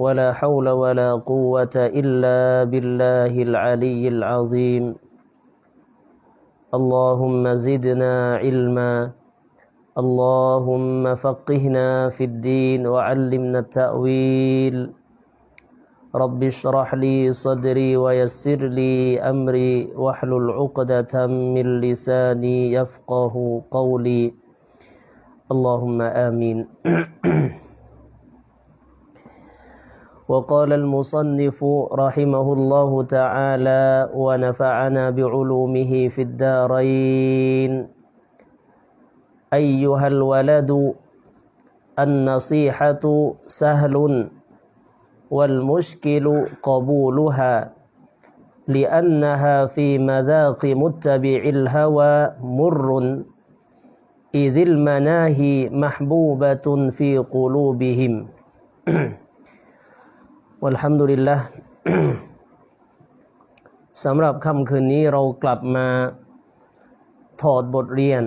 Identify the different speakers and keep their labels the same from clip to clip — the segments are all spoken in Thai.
Speaker 1: ولا حول ولا قوة إلا بالله العلي العظيم. اللهم زدنا علما. اللهم فقهنا في الدين وعلمنا التأويل. رب اشرح لي صدري ويسر لي أمري. واحلل عقدة من لساني يفقه قولي. اللهم آمين. وقال المصنف رحمه الله تعالى ونفعنا بعلومه في الدارين أيها الولد النصيحة سهل والمشكل قبولها لأنها في مذاق متبع الهوى مر إذ المناهي محبوبة في قلوبهم. วัลฮัมดุลิลละสำหรับค่ำคืนนี้เรากลับมาถอดบทเรียน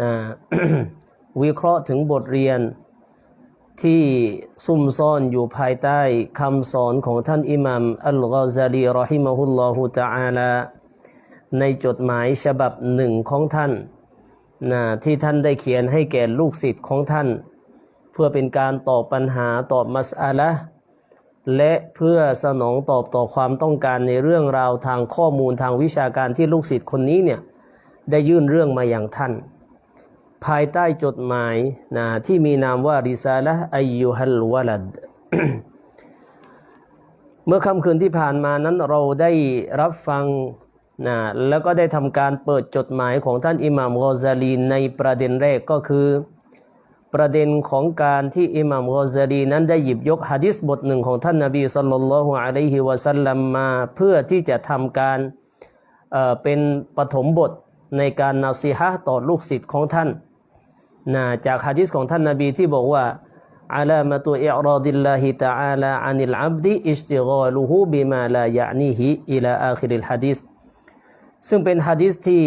Speaker 1: นะวิเคราะห์ถึงบทเรียนที่ซุ่มซ่อนอยู่ภายใต้คำสอนของท่านอิหมัมอัลกอซาลีรอฮิมะฮุลลอฮุตะอาลาในจดหมายฉบับหนึ่งของท่านนะที่ท่านได้เขียนให้แก่ลูกศิษย์ของท่าน เพื่อเป็นการตอบปัญหาตอบมัสอาละ และเพื่อสนองตอบต่อความต้องการในเรื่องราวทางข้อมูลทางวิชาการที่ลูกศิษย์คนนี้เนี่ยได้ยื่นเรื่องมาอย่างท่าน ภายใต้จดหมายนะที่มีนามว่าริซาละอายุฮัลวะลัดเมื่อค่ำคืนที่ผ่านมานั้นเราได้รับฟังนะแล้วก็ได้ทำการเปิดจดหมายของท่านอิหม่ามกอซาลีในประเด็นแรกก็คือ ประเด็นของการที่อิหม่ามกอซาลีนั้นได้หยิบยกฮะดิษบทหนึ่งของท่านนาบีสัลลัลลอฮุอะลัยฮิวะสัลลัมมา เพื่อที่จะทำการเเป็นปฐมบทในการนาซีฮะห์ต่อลูกศิษย์ของท่านนะจากฮะดิษของท่านนาบีที่บอกว่าอาลามะตุอิอรอดิลลาฮิตะอาลาอานิลอับดิอิชติกาลุฮูบิมาลายะนีฮิอิลาอาคิริลฮะดิษซึ่งเป็นฮะดิษที่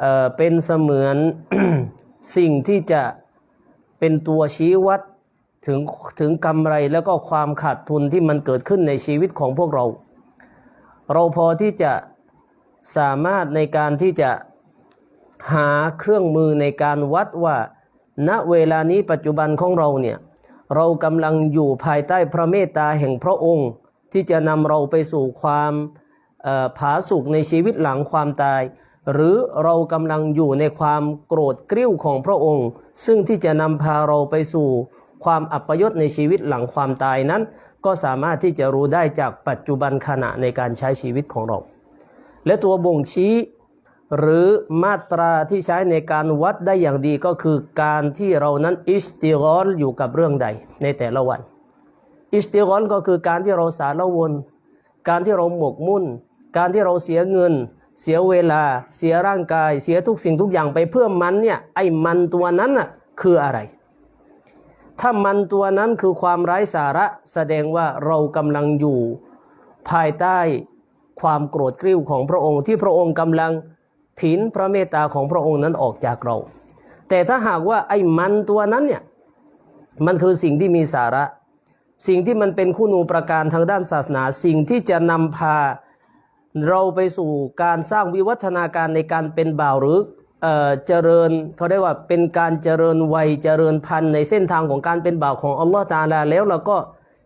Speaker 1: เเป็นเสมือนสิ่งที่จะ เป็นตัวชี้วัดถึงถึงกำไรแล้วก็ความขาดทุนที่มันเกิดขึ้นในชีวิตของพวกเรา เราพอที่จะสามารถในการที่จะหาเครื่องมือในการวัดว่า ณเวลานี้ปัจจุบันของเราเนี่ย เรากำลังอยู่ภายใต้พระเมตตาแห่งพระองค์ ที่จะนำเราไปสู่ความผาสุกในชีวิตหลังความตาย หรือเรากำลังอยู่ในความโกรธกริ้วของพระองค์ ซึ่งที่จะนำพาเราไปสู่ความอัปยศในชีวิตหลังความตายนั้น ก็สามารถที่จะรู้ได้จากปัจจุบันขณะในการใช้ชีวิตของเรา และตัวบ่งชี้หรือมาตราที่ใช้ในการวัดได้อย่างดีก็คือการที่เรานั้นอิสติกอลอยู่กับเรื่องใดในแต่ละวัน อิสติกอลก็คือการที่เราสารวน การที่เราหมกมุ่น การที่เราเสียเงิน เสียเวลาเสียร่างกาย เสียทุกสิ่งทุกอย่างไปเพื่อมันเนี่ยไอ้มันตัวนั้นน่ะคืออะไร ถ้ามันตัวนั้นคือความไร้สาระแสดงว่าเรากำลังอยู่ ภายใต้ความโกรธกริ้วของพระองค์ที่พระองค์กำลังผินพระเมตตาของพระองค์นั้นออกจากเรา แต่ถ้าหากว่าไอ้มันตัวนั้นเนี่ยมันคือสิ่งที่มีสาระ สิ่งที่มันเป็นคุณูประการทางด้านศาสนา สิ่งที่จะนำพา เราไปสู่การสร้างวิวัฒนาการในการเป็นบ่าวหรือเจริญเขาเรียกว่าเป็นการเจริญวัยเจริญพันธุ์ในเส้นทางของการเป็นบ่าวของอัลลอฮฺตาลาแล้วเราก็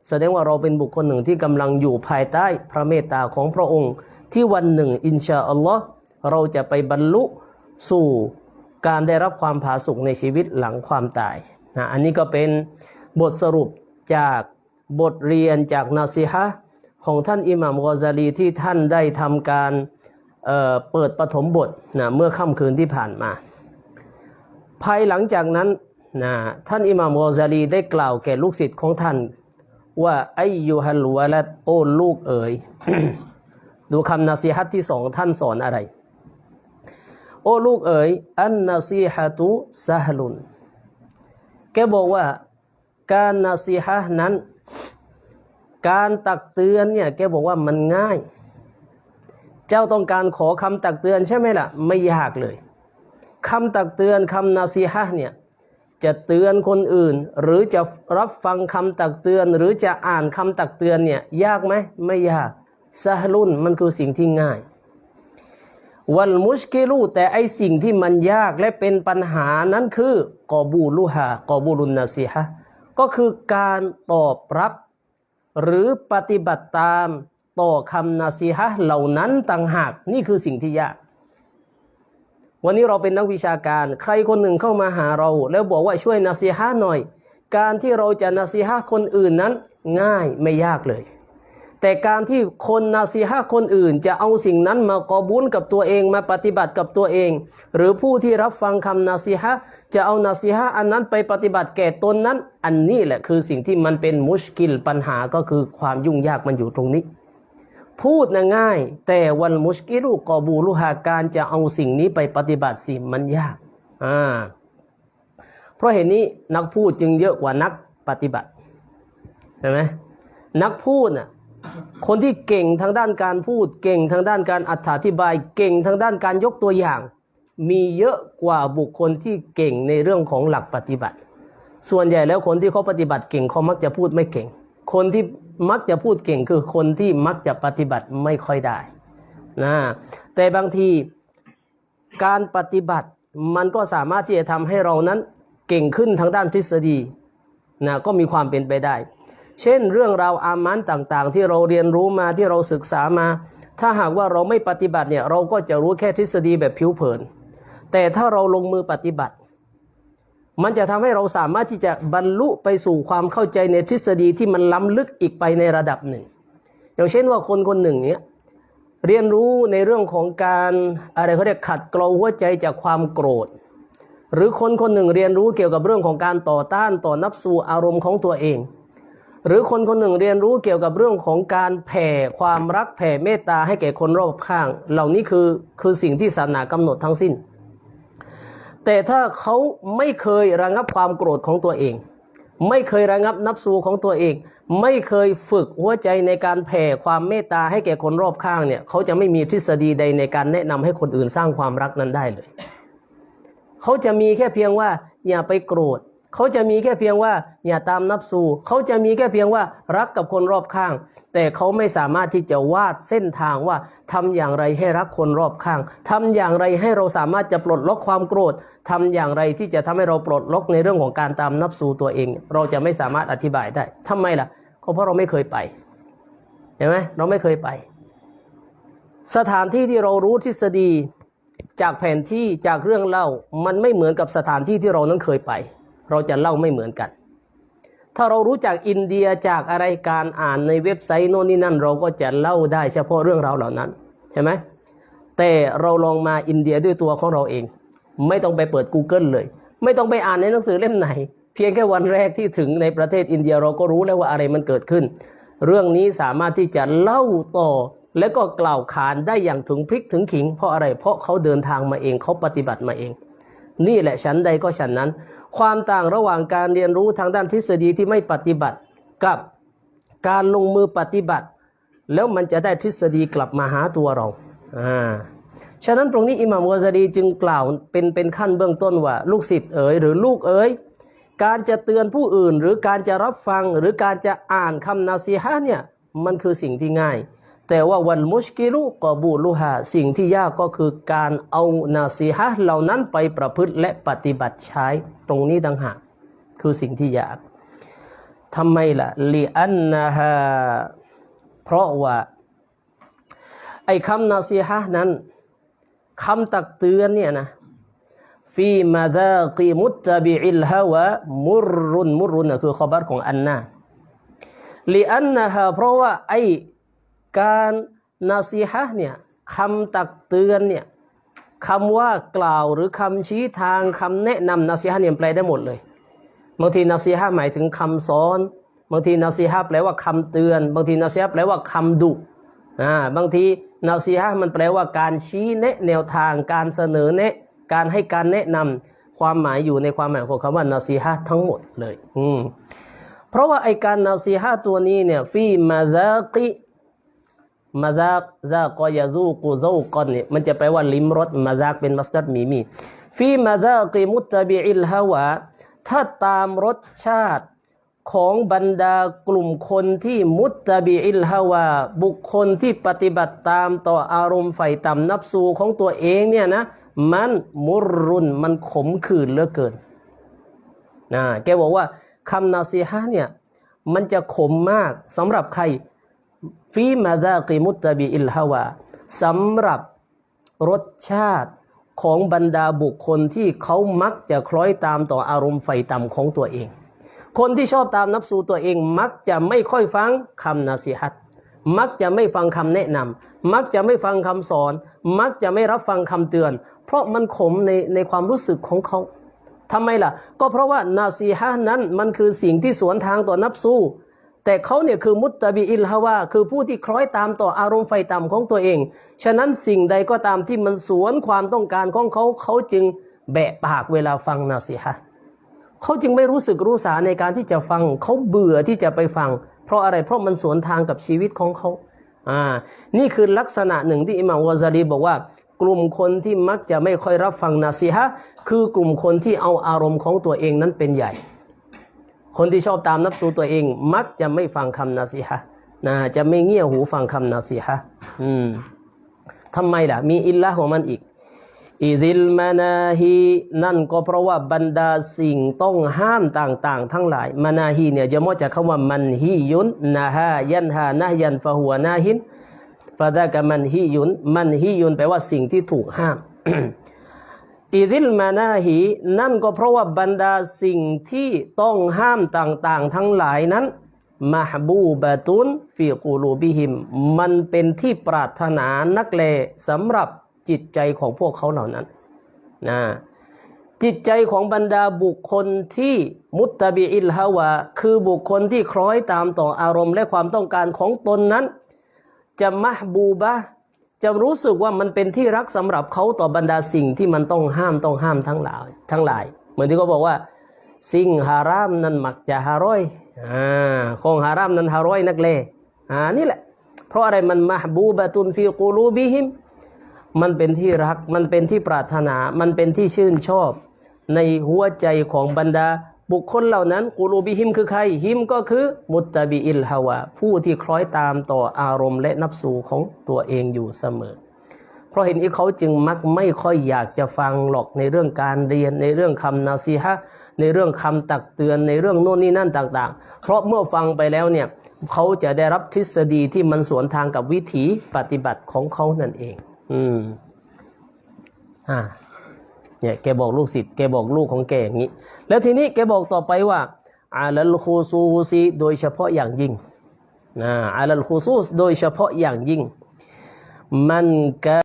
Speaker 1: แสดงว่าเราเป็นบุคคลหนึ่งที่กำลังอยู่ภายใต้พระเมตตาของพระองค์ ที่วันหนึ่งอินชาอัลลอฮ์เราจะไปบรรลุสู่การได้รับความผาสุกในชีวิตหลังความตายนะอันนี้ก็เป็นบทสรุปจากบทเรียนจากนาซีฮะ ของท่านอิหม่ามกอซาลีที่ท่านได้ทำการเเปิดปฐมบทนะเมื่อค่ำคืนที่ผ่านมา ภายหลังจากนั้นนะท่านอิหม่ามกอซาลีได้กล่าวแก่ลูกศิษย์ของท่าน ว่าไอยูฮัลวะลัดโอ้ลูกเอ๋ยดูคำนาซีฮัตที่สองท่านสอนอะไร โอ้ลูกเอ๋ยอันนาซีฮะตุซาฮลุนแกบอกว่าการนาซีฮะนั้น การตักเตือนเนี่ยแกบอกว่ามันง่าย เจ้าต้องการขอคำตักเตือนใช่ไหมล่ะ ไม่ยากเลยคำตักเตือนคำนาซีฮะเนี่ยจะเตือนคนอื่น หรือจะรับฟังคำตักเตือน หรือจะอ่านคำตักเตือนเนี่ยยากไหมไม่ยากซาฮลุนมันคือสิ่งที่ง่าย วัลมุชกิลูแต่ไอสิ่งที่มันยากและเป็นปัญหานั้นคือกอบูลุฮากอบูลุนนาซีฮะก็คือการตอบรับ หรือปฏิบัติตามต่อคำนาซีฮะเหล่านั้นต่างหากนี่คือสิ่งที่ยาก วันนี้เราเป็นนักวิชาการ ใครคนหนึ่งเข้ามาหาเรา แล้วบอกว่าช่วยนาซีฮะหน่อย การที่เราจะนาซีฮะคนอื่นนั้น ง่ายไม่ยากเลย แต่การที่คนนาซีฮะคนอื่น จะเอาสิ่งนั้นมากอบุญกับตัวเองมาปฏิบัติกับตัวเอง หรือผู้ที่รับฟังคำนาซีฮะจะเอานาซีฮะอันนั้นไปปฏิบัติแก่ตนนั้น อันนี้แหละคือสิ่งที่มันเป็นมุชกิลปัญหาก็คือความยุ่งยากมันอยู่ตรงนี้ พูดนะง่าย แต่วันมุชกิลูกอบูลุหาการจะเอาสิ่งนี้ไปปฏิบัติสิมันยากอ่าเพราะเหตุนี้นักพูดจึงเยอะกว่านักปฏิบัติเห็นไหมนักพูดน่ะ คนที่เก่งทางด้านการพูด เก่งทางด้านการอธิบาย เก่งทางด้านการยกตัวอย่าง มีเยอะกว่าบุคคลที่เก่งในเรื่องของหลักปฏิบัติ ส่วนใหญ่แล้วคนที่เขาปฏิบัติเก่งเขามักจะพูดไม่เก่ง คนที่มักจะพูดเก่งคือคนที่มักจะปฏิบัติไม่ค่อยได้นะแต่บางทีการปฏิบัติมันก็สามารถที่จะทำให้เรานั้นเก่งขึ้นทางด้านทฤษฎีนะก็มีความเป็นไปได้ เช่นเรื่องราวอามันต่างๆ ที่เราเรียนรู้มาที่เราศึกษามา ถ้าหากว่าเราไม่ปฏิบัติเนี่ยเราก็จะรู้แค่ทฤษฎีแบบผิวเผิน แต่ถ้าเราลงมือปฏิบัติ มันจะทำให้เราสามารถที่จะบรรลุไปสู่ความเข้าใจในทฤษฎีที่มันล้ำลึกอีกไปในระดับหนึ่ง อย่างเช่นว่าคนคนหนึ่งเนี่ยเรียนรู้ในเรื่องของการอะไรเขาเรียกขัดเกลาหัวใจจากความโกรธ หรือคนคนหนึ่งเรียนรู้เกี่ยวกับเรื่องของการต่อต้านต่อนับสู่อารมณ์ของตัวเอง หรือคนคนหนึ่งเรียนรู้เกี่ยวกับเรื่องของการแผ่ความรักแผ่เมตตาให้แก่คนรอบข้าง เหล่านี้คือคือสิ่งที่ศาสนากำหนดทั้งสิ้น แต่ถ้าเขาไม่เคยระงับความโกรธของตัวเอง ไม่เคยระงับนับสูของตัวเอง ไม่เคยฝึกหัวใจในการแผ่ความเมตตาให้แก่คนรอบข้างเนี่ยเขาจะไม่มีทฤษฎีใดในการแนะนำให้คนอื่นสร้างความรักนั้นได้เลย เขาจะมีแค่เพียงว่าอย่าไปโกรธ เขาจะมีแค่เพียงว่าอย่าตามนับสูเขาจะมีแค่เพียงว่ารักกับคนรอบข้าง แต่เขาไม่สามารถที่จะวาดเส้นทางว่าทำอย่างไรให้รักคนรอบข้างทำอย่างไรให้เราสามารถจะปลดล็อกความโกรธทำอย่างไรที่จะทำให้เราปลดล็อกในเรื่องของการตามนับสูตัวเอง เราจะไม่สามารถอธิบายได้ทำไมล่ะก็เพราะเราไม่เคยไปเห็นไหมเราไม่เคยไป สถานที่ที่เรารู้ทฤษฎีจากแผนที่จากเรื่องเล่ามันไม่เหมือนกับสถานที่ที่เรานั้นเคยไป เราจะเล่าไม่เหมือนกัน ถ้าเรารู้จากอินเดียจากอะไรการอ่านในเว็บไซต์โน่นนี่นั่น เราก็จะเล่าได้เฉพาะเรื่องราวเหล่านั้นใช่ไหมแต่เราลองมาอินเดียด้วยตัวของเราเอง ไม่ต้องไปเปิด Google เลย ไม่ต้องไปอ่านในหนังสือเล่มไหน เพียงแค่วันแรกที่ถึงในประเทศอินเดียเราก็รู้แล้วว่าอะไรมันเกิดขึ้น เรื่องนี้สามารถที่จะเล่าต่อและก็กล่าวขานได้อย่างถึงพริกถึงขิง เพราะอะไรเพราะเขาเดินทางมาเองเขาปฏิบัติมาเอง นี่แหละฉันใดก็ฉันนั้น ความต่างระหว่างการเรียนรู้ทางด้านทฤษฎีที่ไม่ปฏิบัติ กับการลงมือปฏิบัติ แล้วมันจะได้ทฤษฎีกลับมาหาตัวเราอ่าฉะนั้นตรงนี้อิหม่ามวาซาดีจึงกล่าวเป็นเป็นขั้นเบื้องต้นว่า ลูกศิษย์เอ๋ยหรือลูกเอ๋ยการจะเตือนผู้อื่น หรือการจะรับฟังหรือการจะอ่านคำนาซีฮะเนี่ยมันคือสิ่งที่ง่าย แต่ว่าวันมุชกิลุกอบูลุฮาสิ่งที่ยากก็คือการเอานาซีฮะห์เหล่านั้นไปประพฤติและปฏิบัติใช้ตรงนี้ต่างหากคือสิ่งที่ยากทำไมล่ะลีอันนะฮะเพราะว่า ไอ้คำนาซีฮะห์นั้นคำตักเตือนเนี่ยนะฟีมาดากีมุตตะบิอิลฮาวะมุรุนมุรุนคือขบัรของอันนาลีอันนะฮะเพราะว่าไอ การนาซีฮะเนี่ยคำตักเตือนเนี่ยคำว่ากล่าวหรือคำชี้ทางคำแนะนำนาซีฮะเนี่ยแปลได้หมดเลยบางทีนาซีฮะห์หมายถึงคำสอนบางทีนาซีฮะแปลว่าคำเตือน บางทีนาซีฮะแปลว่าคำดุอ่าบางทีนาซีฮะมันแปลว่าการชี้แนะแนวทางการเสนอแนะการให้การแนะนำความหมายอยู่ในความหมายของคำว่านาซีฮะทั้งหมดเลยอืมเพราะว่าไอการนาซีฮะตัวนี้เนี่ยฟีมาซากิ มาซากซากอยาซูกุซูกอนเนี่ยมันจะแปลว่าลิ้มรสมาซากเป็นมัสดัดมีมีฟีมาซากิมุตตบิอิลฮาวาถ้าตามรสชาติของบรรดากลุ่มคนที่มุตตะบิอิลฮาวา บุคคลที่ปฏิบัติตามต่ออารมณ์ไฟต่ำนับสูของตัวเองเนี่ยนะมันมุรุนมันขมขื่นเหลือเกินนะแกบอกว่าคำนาซีฮะเนี่ยมันจะขมมากสำหรับใคร ฟีมาดากิมุตตะบิอิลฮาวาสำหรับรสชาติของบรรดาบุคคลที่เขามักจะคล้อยตามต่ออารมณ์ไฟต่ำของตัวเอง คนที่ชอบตามนับสูตัวเอง มักจะไม่ค่อยฟังคำนาซีฮัตมักจะไม่ฟังคำแนะนำมักจะไม่ฟังคำสอน มักจะไม่รับฟังคำเตือน เพราะมันขมในในความรู้สึกของเขาทำไมล่ะ ก็เพราะว่านาซีฮะนั้นมันคือสิ่งที่สวนทางต่อนับสู แต่เขาเนี่ยคือมุตตะบีอิลฮาวาคือผู้ที่คล้อยตามต่ออารมณ์ไฟต่ำของตัวเอง ฉะนั้นสิ่งใดก็ตามที่มันสวนความต้องการของเขาเขาจึงแบะปากเวลาฟังนาซีฮะเขาจึงไม่รู้สึกรู้สาในการที่จะฟัง เขาเบื่อที่จะไปฟัง เพราะอะไรเพราะมันสวนทางกับชีวิตของเขาอ่านี่คือลักษณะหนึ่งที่อิหม่ามวาซาลีบอกว่า กลุ่มคนที่มักจะไม่ค่อยรับฟังนาซีฮะคือกลุ่มคนที่เอาอารมณ์ของตัวเองนั้นเป็นใหญ่ คนที่ชอบตามนับสูตัวเอง มักจะไม่ฟังคำนาซีฮะนะจะไม่เงี่ยหูฟังคำนาซีฮะอืมทำไมล่ะ มีอิลละของมันอีกอิดิลมานาฮีนั่นก็เพราะว่าบรรดาสิ่งต้องห้ามต่าง ๆ ทั้งหลายมานาฮีเนี่ยจะมาจากคำว่ามันฮียุนนาฮายันฮานะยันฟะหัวนาฮินฟาดากะมันฮียุนมันฮียุนแปลว่าสิ่งที่ถูกห้าม อิดิลมานาฮีนั่นก็เพราะว่าบรรดาสิ่งที่ต้องห้ามต่างๆ ทั้งหลายนั้นมหบูบะตุนฟีกูลูบิหิม มันเป็นที่ปรารถนานักเลสำหรับจิตใจของพวกเขาเหล่านั้นนะจิตใจของบรรดาบุคคลที่มุตตบิอิลฮาวา คือบุคคลที่คล้อยตามต่ออารมณ์และความต้องการของตนนั้น จะมหบูบะ จะรู้สึกว่ามันเป็นที่รักสำหรับเขาต่อบรรดาสิ่งที่มันต้องห้ามต้องห้ามทั้งหลายทั้งหลาย เหมือนที่เขาบอกว่า สิ่งฮารามนั้นมักจะฮารอยอ่าของฮารามนั้นฮารอยนักเลอ่านี่แหละ เพราะอะไรมันมหบูบะตุนฟีกูลูบิฮิมมันเป็นที่รักมันเป็นที่ปรารถนา มันเป็นที่ชื่นชอบ ในหัวใจของบรรดา บุคคลเหล่านั้นกูรูบิฮิมคือใครฮิมก็คือมุตตะบิอิลฮาวา ผู้ที่คล้อยตามต่ออารมณ์และนับสูของตัวเองอยู่เสมอ เพราะเห็นอีเขาจึงมักไม่ค่อยอยากจะฟังหรอกในเรื่องการเรียนในเรื่องคำนาซีฮะในเรื่องคำตักเตือนในเรื่องโน่นนี่นั่นต่างๆ เพราะเมื่อฟังไปแล้วเนี่ยเขาจะได้รับทฤษฎีที่มันสวนทางกับวิถีปฏิบัติของเขานั่นเอง อืม อ่า เนี่ยแกบอกลูกศิษย์แกบอกลูกของแกอย่างนี้ แล้วทีนี้แกบอกต่อไปว่าอาลัลคูซูซีโดยเฉพาะอย่างยิ่งนะอาลัลคูซูสโดยเฉพาะอย่างยิ่งมันกะ